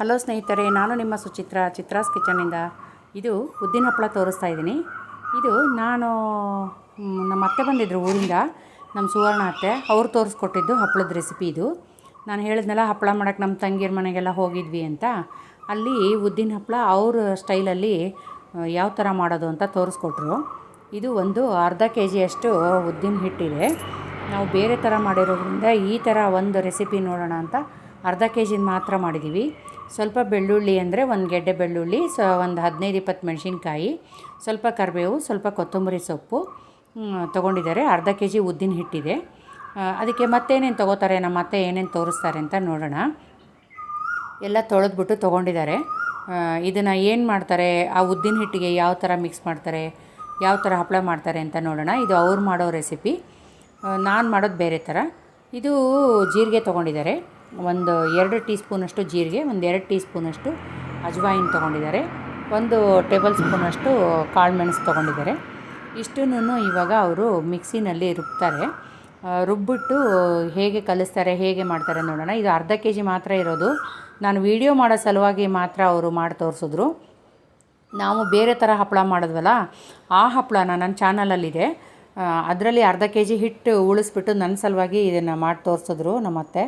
Hello ಸ್ನೇಹಿತರೆ, ನಾನು ನಿಮ್ಮ ಸುಚಿತ್ರ, ಚಿತ್ರಾಸ್ ಕಿಚನಿಂದ ಇದು ಉದ್ದಿನ ಹಪ್ಪಳ ತೋರಿಸ್ತಾ ಇದ್ದೀನಿ. ಇದು ನಾನು ನಮ್ಮ ಅತ್ತೆ ಬಂದಿದ್ದರು ಊರಿಂದ, ನಮ್ಮ ಸುವರ್ಣ ಅತ್ತೆ. ಅವ್ರು ತೋರಿಸ್ಕೊಟ್ಟಿದ್ದು ಹಪ್ಪಳದ ರೆಸಿಪಿ ಇದು. ನಾನು ಹೇಳಿದ್ನಲ್ಲ, ಹಪ್ಪಳ ಮಾಡೋಕ್ಕೆ ನಮ್ಮ ತಂಗಿಯರ ಮನೆಗೆಲ್ಲ ಹೋಗಿದ್ವಿ ಅಂತ. ಅಲ್ಲಿ ಉದ್ದಿನ ಹಪ್ಪಳ ಅವ್ರ ಸ್ಟೈಲಲ್ಲಿ ಯಾವ ಥರ ಮಾಡೋದು ಅಂತ ತೋರಿಸ್ಕೊಟ್ರು. ಇದು ಒಂದು ಅರ್ಧ ಕೆ ಜಿಯಷ್ಟು ಉದ್ದಿನ ಹಿಟ್ಟಿದೆ. ನಾವು ಬೇರೆ ಥರ ಮಾಡಿರೋದ್ರಿಂದ ಈ ಥರ ಒಂದು ರೆಸಿಪಿ ನೋಡೋಣ ಅಂತ ಅರ್ಧ ಕೆ ಜಿನ ಮಾತ್ರ ಮಾಡಿದ್ದೀವಿ. ಸ್ವಲ್ಪ ಬೆಳ್ಳುಳ್ಳಿ ಅಂದರೆ ಒಂದು ಗೆಡ್ಡೆ ಬೆಳ್ಳುಳ್ಳಿ, ಸೊ ಒಂದು ಹದಿನೈದು ಇಪ್ಪತ್ತು ಮೆಣಸಿನ್ಕಾಯಿ, ಸ್ವಲ್ಪ ಕರಿಬೇವು, ಸ್ವಲ್ಪ ಕೊತ್ತಂಬರಿ ಸೊಪ್ಪು ತೊಗೊಂಡಿದ್ದಾರೆ. ಅರ್ಧ ಕೆ ಜಿ ಉದ್ದಿನ ಹಿಟ್ಟಿದೆ. ಅದಕ್ಕೆ ಮತ್ತೇನೇನು ತೊಗೋತಾರೆ, ನಮ್ಮ ಅತ್ತೆ ಏನೇನು ತೋರಿಸ್ತಾರೆ ಅಂತ ನೋಡೋಣ. ಎಲ್ಲ ತೊಳೆದ್ಬಿಟ್ಟು ತೊಗೊಂಡಿದ್ದಾರೆ. ಇದನ್ನು ಏನು ಮಾಡ್ತಾರೆ, ಆ ಉದ್ದಿನ ಹಿಟ್ಟಿಗೆ ಯಾವ ಥರ ಮಿಕ್ಸ್ ಮಾಡ್ತಾರೆ, ಯಾವ ಥರ ಹಪ್ಪಳ ಮಾಡ್ತಾರೆ ಅಂತ ನೋಡೋಣ. ಇದು ಅವ್ರು ಮಾಡೋ ರೆಸಿಪಿ ನಾನು ಮಾಡೋದು ಬೇರೆ ಥರ ಇದು ಜೀರಿಗೆ ತೊಗೊಂಡಿದ್ದಾರೆ. ಒಂದು ಎರಡು ಟೀ ಸ್ಪೂನಷ್ಟು ಜೀರಿಗೆ, ಒಂದು ಎರಡು ಟೀ ಸ್ಪೂನಷ್ಟು ಅಜ್ವಾಯಿನ್ ತೊಗೊಂಡಿದ್ದಾರೆ. ಒಂದು ಟೇಬಲ್ ಸ್ಪೂನಷ್ಟು ಕಾಳು ಮೆಣಸು ತೊಗೊಂಡಿದ್ದಾರೆ. ಇಷ್ಟನ್ನು ಇವಾಗ ಅವರು ಮಿಕ್ಸಿನಲ್ಲಿ ರುಬ್ತಾರೆ. ರುಬ್ಬಿಟ್ಟು ಹೇಗೆ ಕಲಿಸ್ತಾರೆ, ಹೇಗೆ ಮಾಡ್ತಾರೆ ನೋಡೋಣ. ಇದು ಅರ್ಧ ಕೆ ಜಿ ಮಾತ್ರ ಇರೋದು. ನಾನು ವಿಡಿಯೋ ಮಾಡೋ ಸಲುವಾಗಿ ಮಾತ್ರ ಅವರು ಮಾಡಿ ತೋರಿಸಿದ್ರು. ನಾವು ಬೇರೆ ಥರ ಹಪ್ಪಳ ಮಾಡಿದ್ವಲ್ಲ, ಆ ಹಪ್ಪಳನ ನನ್ನ ಚಾನಲಲ್ಲಿದೆ. ಅದರಲ್ಲಿ ಅರ್ಧ ಕೆ ಜಿ ಹಿಟ್ಟು ಉಳಿಸ್ಬಿಟ್ಟು ನನ್ನ ಸಲುವಾಗಿ ಇದನ್ನು ಮಾಡಿ ತೋರಿಸಿದ್ರು ನಮ್ಮತ್ತೆ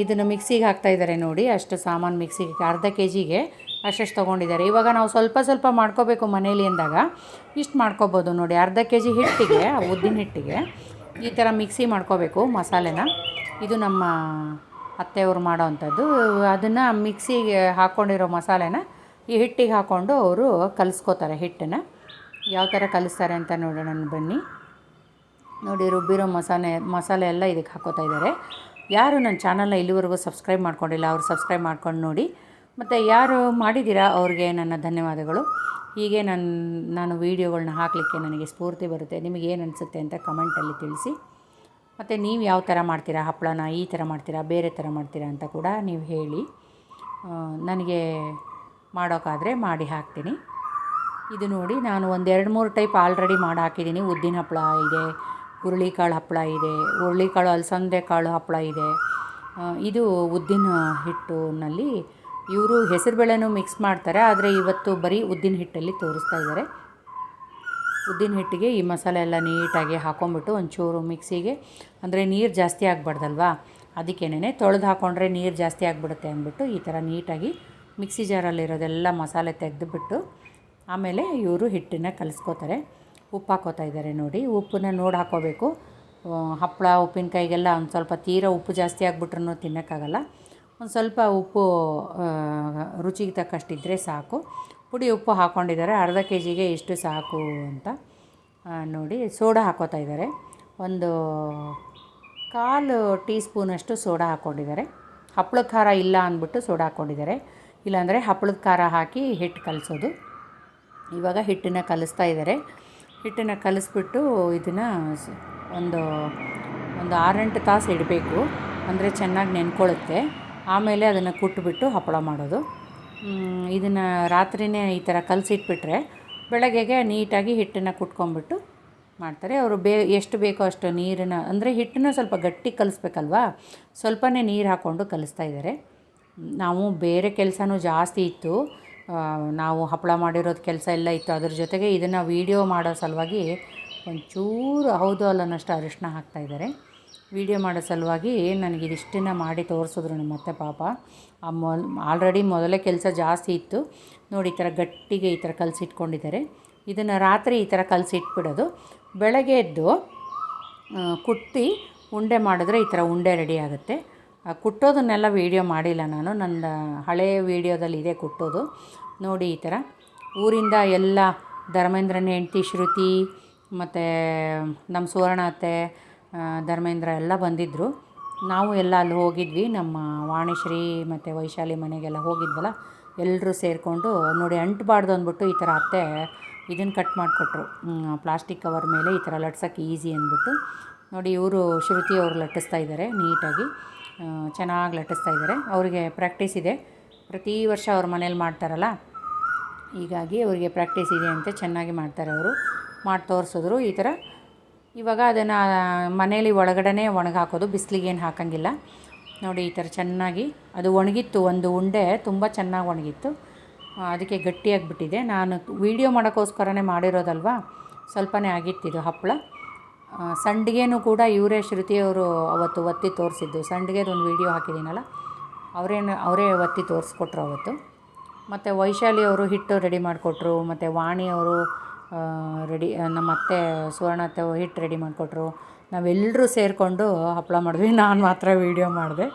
ಇದನ್ನು ಮಿಕ್ಸಿಗೆ ಹಾಕ್ತಾಯಿದ್ದಾರೆ ನೋಡಿ. ಅಷ್ಟು ಸಾಮಾನು ಮಿಕ್ಸಿಗೆ, ಅರ್ಧ ಕೆ ಜಿಗೆ ಅಷ್ಟಷ್ಟು ತೊಗೊಂಡಿದ್ದಾರೆ. ಇವಾಗ ನಾವು ಸ್ವಲ್ಪ ಸ್ವಲ್ಪ ಮಾಡ್ಕೋಬೇಕು ಮನೇಲಿ ಅಂದಾಗ ಇಷ್ಟು ಮಾಡ್ಕೋಬೋದು ನೋಡಿ. ಅರ್ಧ ಕೆ ಜಿ ಹಿಟ್ಟಿಗೆ ಉದ್ದಿನ ಹಿಟ್ಟಿಗೆ ಈ ಥರ ಮಿಕ್ಸಿ ಮಾಡ್ಕೋಬೇಕು ಮಸಾಲೆನ. ಇದು ನಮ್ಮ ಅತ್ತೆಯವರು ಮಾಡೋ ಅಂಥದ್ದು. ಅದನ್ನು ಮಿಕ್ಸಿಗೆ ಹಾಕ್ಕೊಂಡಿರೋ ಮಸಾಲೆನ ಈ ಹಿಟ್ಟಿಗೆ ಹಾಕ್ಕೊಂಡು ಅವರು ಕಲಿಸ್ಕೋತಾರೆ ಹಿಟ್ಟನ್ನು. ಯಾವ ಥರ ಕಲಿಸ್ತಾರೆ ಅಂತ ನೋಡೋಣ ಬನ್ನಿ. ನೋಡಿ, ರುಬ್ಬಿರೋ ಮಸಾಲೆ ಮಸಾಲೆ ಎಲ್ಲ ಇದಕ್ಕೆ ಹಾಕೋತಾ ಇದ್ದಾರೆ. ಯಾರು ನನ್ನ ಚಾನಲ್ನ ಇಲ್ಲಿವರೆಗೂ ಸಬ್ಸ್ಕ್ರೈಬ್ ಮಾಡ್ಕೊಂಡಿಲ್ಲ, ಅವರು ಸಬ್ಸ್ಕ್ರೈಬ್ ಮಾಡ್ಕೊಂಡು ನೋಡಿ. ಮತ್ತು ಯಾರು ಮಾಡಿದ್ದೀರಾ ಅವ್ರಿಗೆ ನನ್ನ ಧನ್ಯವಾದಗಳು. ಹೀಗೆ ನನ್ನ ನಾನು ವೀಡಿಯೋಗಳನ್ನ ಹಾಕಲಿಕ್ಕೆ ನನಗೆ ಸ್ಫೂರ್ತಿ ಬರುತ್ತೆ. ನಿಮಗೆ ಏನು ಅನಿಸುತ್ತೆ ಅಂತ ಕಮೆಂಟಲ್ಲಿ ತಿಳಿಸಿ. ಮತ್ತು ನೀವು ಯಾವ ಥರ ಮಾಡ್ತೀರಾ, ಹಪ್ಪಳನ ಈ ಥರ ಮಾಡ್ತೀರಾ, ಬೇರೆ ಥರ ಮಾಡ್ತೀರಾ ಅಂತ ಕೂಡ ನೀವು ಹೇಳಿ. ನನಗೆ ಮಾಡೋಕ್ಕಾದರೆ ಮಾಡಿ ಹಾಕ್ತೀನಿ. ಇದು ನೋಡಿ ನಾನು ಒಂದು ಎರಡು ಮೂರು ಟೈಪ್ ಆಲ್ರೆಡಿ ಮಾಡಿ ಹಾಕಿದ್ದೀನಿ. ಉದ್ದಿನ ಹಪ್ಪಳ ಇದೆ ಹುರುಳಿಕಾಳು ಹಪ್ಪಳ ಇದೆ, ಹುರುಳಿಕಾಳು ಅಲಸಂದೆ ಕಾಳು ಹಪ್ಪಳ ಇದೆ. ಇದು ಉದ್ದಿನ ಹಿಟ್ಟಿನಲ್ಲಿ ಇವರು ಹೆಸರುಬೇಳೆನೂ ಮಿಕ್ಸ್ ಮಾಡ್ತಾರೆ, ಆದರೆ ಇವತ್ತು ಬರೀ ಉದ್ದಿನ ಹಿಟ್ಟಲ್ಲಿ ತೋರಿಸ್ತಾ ಇದ್ದಾರೆ. ಉದ್ದಿನ ಹಿಟ್ಟಿಗೆ ಈ ಮಸಾಲೆ ಎಲ್ಲ ನೀಟಾಗಿ ಹಾಕೊಂಬಿಟ್ಟು ಒಂಚೂರು ಮಿಕ್ಸಿಗೆ, ಅಂದರೆ ನೀರು ಜಾಸ್ತಿ ಆಗಬಾರ್ದಲ್ವಾ ಅದಕ್ಕೇನೆ ತೊಳೆದು ಹಾಕ್ಕೊಂಡ್ರೆ ನೀರು ಜಾಸ್ತಿ ಆಗಿಬಿಡುತ್ತೆ ಅಂದ್ಬಿಟ್ಟು ಈ ಥರ ನೀಟಾಗಿ ಮಿಕ್ಸಿ ಜಾರಲ್ಲಿರೋದೆಲ್ಲ ಮಸಾಲೆ ತೆಗೆದುಬಿಟ್ಟು ಆಮೇಲೆ ಇವರು ಹಿಟ್ಟನ್ನು ಕಲಿಸ್ಕೋತಾರೆ. ಉಪ್ಪು ಹಾಕೋತಾ ಇದ್ದಾರೆ ನೋಡಿ, ಉಪ್ಪನ್ನ ನೋಡಿ ಹಾಕೋಬೇಕು. ಹಪ್ಪಳ ಉಪ್ಪಿನಕಾಯಿಗೆಲ್ಲ ಒಂದು ಸ್ವಲ್ಪ ತೀರಾ ಉಪ್ಪು ಜಾಸ್ತಿ ಆಗಿಬಿಟ್ರೂ ತಿನ್ನೋಕ್ಕಾಗಲ್ಲ. ಒಂದು ಸ್ವಲ್ಪ ಉಪ್ಪು ರುಚಿಗೆ ತಕ್ಕಷ್ಟಿದ್ದರೆ ಸಾಕು. ಪುಡಿ ಉಪ್ಪು ಹಾಕ್ಕೊಂಡಿದ್ದಾರೆ ಅರ್ಧ ಕೆ ಜಿಗೆ ಇಷ್ಟು ಸಾಕು ಅಂತ. ನೋಡಿ, ಸೋಡಾ ಹಾಕೋತಾ ಇದ್ದಾರೆ. ಒಂದು ಕಾಲು ಟೀ ಸ್ಪೂನಷ್ಟು ಸೋಡಾ ಹಾಕ್ಕೊಂಡಿದ್ದಾರೆ ಹಪ್ಪಳದ ಖಾರ ಇಲ್ಲ ಅಂದ್ಬಿಟ್ಟು ಸೋಡಾ ಹಾಕ್ಕೊಂಡಿದ್ದಾರೆ ಇಲ್ಲಾಂದರೆ ಹಪ್ಪಳದ ಖಾರ ಹಾಕಿ ಹಿಟ್ಟು ಕಲಿಸೋದು. ಇವಾಗ ಹಿಟ್ಟನ್ನು ಕಲಿಸ್ತಾ ಇದ್ದಾರೆ. ಹಿಟ್ಟನ್ನು ಕಲಿಸ್ಬಿಟ್ಟು ಇದನ್ನು ಒಂದು ಒಂದು ಆರೆಂಟು ತಾಸು ಇಡಬೇಕು. ಅಂದರೆ ಚೆನ್ನಾಗಿ ನೆನ್ಕೊಳ್ಳುತ್ತೆ ಆಮೇಲೆ ಅದನ್ನು ಕುಟ್ಬಿಟ್ಟು ಹಪ್ಪಳ ಮಾಡೋದು. ಇದನ್ನು ರಾತ್ರಿನೇ ಈ ಥರ ಕಲಸಿಟ್ಬಿಟ್ರೆ ಬೆಳಗ್ಗೆಗೆ ನೀಟಾಗಿ ಹಿಟ್ಟನ್ನು ಕುಟ್ಕೊಂಬಿಟ್ಟು ಮಾಡ್ತಾರೆ. ಅವರು ಬೇ, ಎಷ್ಟು ಬೇಕೋ ಅಷ್ಟು ನೀರನ್ನು, ಅಂದರೆ ಹಿಟ್ಟನ್ನು ಸ್ವಲ್ಪ ಗಟ್ಟಿ ಕಲಿಸ್ಬೇಕಲ್ವಾ? ಸ್ವಲ್ಪನೇ ನೀರು ಹಾಕ್ಕೊಂಡು ಕಲಿಸ್ತಾ ಇದ್ದಾರೆ ನಾವು ಬೇರೆ ಕೆಲಸನೂ ಜಾಸ್ತಿ ಇತ್ತು. ನಾವು ಹಪ್ಪಳ ಮಾಡಿರೋದು ಕೆಲಸ ಎಲ್ಲ ಇತ್ತು. ಅದ್ರ ಜೊತೆಗೆ ಇದನ್ನು ವೀಡಿಯೋ ಮಾಡೋ ಸಲುವಾಗಿ ಒಂಚೂರು, ಹೌದು ಅಲ್ಲನ್ನಷ್ಟು ಅರಿಶಿನ ಹಾಕ್ತಾಯಿದ್ದಾರೆ ವೀಡಿಯೋ ಮಾಡೋ ಸಲುವಾಗಿ ನನಗೆ ಇದಿಷ್ಟನ್ನು ಮಾಡಿ ತೋರಿಸಿದ್ರು ನಮ್ಮ ಅತ್ತೆ ಪಾಪ. ಆ ಮೊಲ್ ಆಲ್ರೆಡಿ ಮೊದಲೇ ಕೆಲಸ ಜಾಸ್ತಿ ಇತ್ತು. ನೋಡಿ, ಈ ಥರ ಗಟ್ಟಿಗೆ ಈ ಥರ ಕಲಸಿಟ್ಕೊಂಡಿದ್ದಾರೆ ಇದನ್ನು ರಾತ್ರಿ ಈ ಥರ ಕಲಸಿಟ್ಬಿಡೋದು ಬೆಳಗ್ಗೆ ಎದ್ದು ಕುಟ್ಟಿ ಉಂಡೆ ಮಾಡಿದ್ರೆ ಈ ಥರ ಉಂಡೆ ರೆಡಿ ಆಗುತ್ತೆ. ಕುಟ್ಟೋದನ್ನೆಲ್ಲ ವೀಡಿಯೋ ಮಾಡಿಲ್ಲ ನಾನು. ನನ್ನ ಹಳೆಯ ವೀಡಿಯೋದಲ್ಲಿ ಇದೆ ಕುಟ್ಟೋದು. ನೋಡಿ ಈ ಥರ ಊರಿಂದ ಎಲ್ಲ ಧರ್ಮೇಂದ್ರನ ಹೆಂಡ್ತಿ, ಶ್ರುತಿ, ಮತ್ತು ನಮ್ಮ ಸುವರ್ಣ ಅತ್ತೆ ಧರ್ಮೇಂದ್ರ ಎಲ್ಲ ಬಂದಿದ್ದರು ನಾವು ಎಲ್ಲ ಅಲ್ಲಿ ಹೋಗಿದ್ವಿ. ನಮ್ಮ ವಾಣಿಶ್ರೀ ಮತ್ತು ವೈಶಾಲಿ ಮನೆಗೆಲ್ಲ ಹೋಗಿದ್ವಲ್ಲ ಎಲ್ಲರೂ ಸೇರಿಕೊಂಡು ನೋಡಿ ಅಂಟಬಾರ್ದು ಅಂದ್ಬಿಟ್ಟು ಈ ಥರ ಅತ್ತೆ ಇದನ್ನು ಕಟ್ ಮಾಡಿಕೊಟ್ರು. ಪ್ಲಾಸ್ಟಿಕ್ ಕವರ್ ಮೇಲೆ ಈ ಥರ ಲಟ್ಸೋಕ್ಕೆ ಈಸಿ ಅಂದ್ಬಿಟ್ಟು. ನೋಡಿ ಇವರು ಶ್ರುತಿ ಅವರು ಲಟ್ಟಿಸ್ತಾ ಇದ್ದಾರೆ ನೀಟಾಗಿ. ಚೆನ್ನಾಗಿ ಲಟ್ಟಿಸ್ತಾ ಇದ್ದಾರೆ. ಅವರಿಗೆ ಪ್ರಾಕ್ಟೀಸ್ ಇದೆ. ಪ್ರತಿ ವರ್ಷ ಅವ್ರ ಮನೇಲಿ ಮಾಡ್ತಾರಲ್ಲ? ಹೀಗಾಗಿ ಅವರಿಗೆ ಪ್ರಾಕ್ಟೀಸ್ ಇದೆ ಅಂತ ಚೆನ್ನಾಗಿ ಮಾಡ್ತಾರೆ ಅವರು. ಮಾಡಿ ತೋರಿಸಿದ್ರು ಈ ಥರ. ಇವಾಗ ಅದನ್ನು ಮನೇಲಿ ಒಳಗಡೆ ಒಣಗಿ ಹಾಕೋದು ಬಿಸಿಲಿಗೆ ಏನು ಹಾಕಂಗಿಲ್ಲ. ನೋಡಿ ಈ ಥರ ಚೆನ್ನಾಗಿ ಅದು ಒಣಗಿತ್ತು ಒಂದು ಉಂಡೆ ತುಂಬ ಚೆನ್ನಾಗಿ ಒಣಗಿತ್ತು. ಅದಕ್ಕೆ ಗಟ್ಟಿಯಾಗಿಬಿಟ್ಟಿದೆ ನಾನು ವೀಡಿಯೋ ಮಾಡೋಕ್ಕೋಸ್ಕರನೇ ಮಾಡಿರೋದಲ್ವಾ? ಸ್ವಲ್ಪನೇ ಆಗಿತ್ತಿದು ಹಪ್ಪಳ. ಆ, ಸಂಡಿಗೆನೂ ಕೂಡ ಇವರೇ ಶ್ರುತಿಯವರು ಅವತ್ತು ಒತ್ತಿ ತೋರಿಸಿದ್ದು. ಸಂಡಿಗೆದು ಒಂದು ವೀಡಿಯೋ ಹಾಕಿದ್ದೀನಲ್ಲ, ಅವರೇನು, ಅವರೇ ಒತ್ತಿ ತೋರಿಸ್ಕೊಟ್ರು ಅವತ್ತು. ಮತ್ತು ವೈಶಾಲಿ ಅವರು ಹಿಟ್ಟು ರೆಡಿ ಮಾಡಿಕೊಟ್ರು, ಮತ್ತು ವಾಣಿ ಅವರು ರೆಡಿ, ನಮ್ಮ ಅತ್ತೆ ಸುವರ್ಣ ಅತ್ತೆ ಹಿಟ್ಟು ರೆಡಿ ಮಾಡಿಕೊಟ್ರು. ನಾವೆಲ್ಲರೂ ಸೇರಿಕೊಂಡು ಹಪ್ಪಳ ಮಾಡಿದ್ವಿ. ನಾನು ಮಾತ್ರ ವೀಡಿಯೋ ಮಾಡಿದೆ.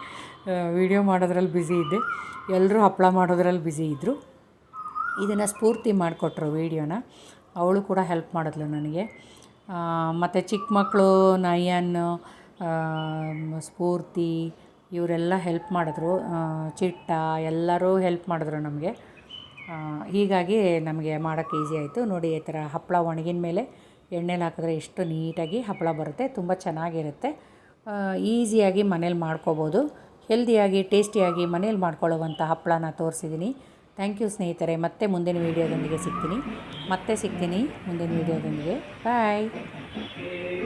ವೀಡಿಯೋ ಮಾಡೋದ್ರಲ್ಲಿ ಬ್ಯುಸಿ ಇದ್ದೆ. ಎಲ್ಲರೂ ಹಪ್ಪಳ ಮಾಡೋದ್ರಲ್ಲಿ ಬ್ಯುಸಿ ಇದ್ದರು ಇದನ್ನು ಸ್ಫೂರ್ತಿ ಮಾಡಿಕೊಟ್ರು ವೀಡಿಯೋನ. ಅವಳು ಕೂಡ ಹೆಲ್ಪ್ ಮಾಡಿದ್ಲು ನನಗೆ. ಮತ್ತು ಚಿಕ್ಕ ಮಕ್ಕಳು, ನಯನ್ ಸ್ಫೂರ್ತಿ ಇವರೆಲ್ಲ ಹೆಲ್ಪ್ ಮಾಡಿದ್ರು. ಚಿಟ್ಟ ಎಲ್ಲರೂ ಹೆಲ್ಪ್ ಮಾಡಿದ್ರು ನಮಗೆ. ಹೀಗಾಗಿ ನಮಗೆ ಮಾಡೋಕ್ಕೆ ಈಸಿ ಆಯಿತು. ನೋಡಿ, ಈ ಥರ ಹಪ್ಪಳ ಒಣಗಿನ ಮೇಲೆ ಎಣ್ಣೆಲಿ ಹಾಕಿದ್ರೆ ಎಷ್ಟು ನೀಟಾಗಿ ಹಪ್ಪಳ ಬರುತ್ತೆ. ತುಂಬ ಚೆನ್ನಾಗಿರುತ್ತೆ. ಈಸಿಯಾಗಿ ಮನೇಲಿ ಮಾಡ್ಕೋಬೋದು. ಹೆಲ್ದಿಯಾಗಿ ಟೇಸ್ಟಿಯಾಗಿ ಮನೇಲಿ ಮಾಡ್ಕೊಳ್ಳುವಂಥ ಹಪ್ಪಳನ ತೋರಿಸಿದ್ದೀನಿ. ಥ್ಯಾಂಕ್ ಯು ಸ್ನೇಹಿತರೆ. ಮತ್ತೆ ಮುಂದಿನ ವೀಡಿಯೋದೊಂದಿಗೆ ಸಿಗ್ತೀನಿ. ಮತ್ತೆ ಸಿಗ್ತೀನಿ ಮುಂದಿನ ವೀಡಿಯೋದೊಂದಿಗೆ ಬಾಯ್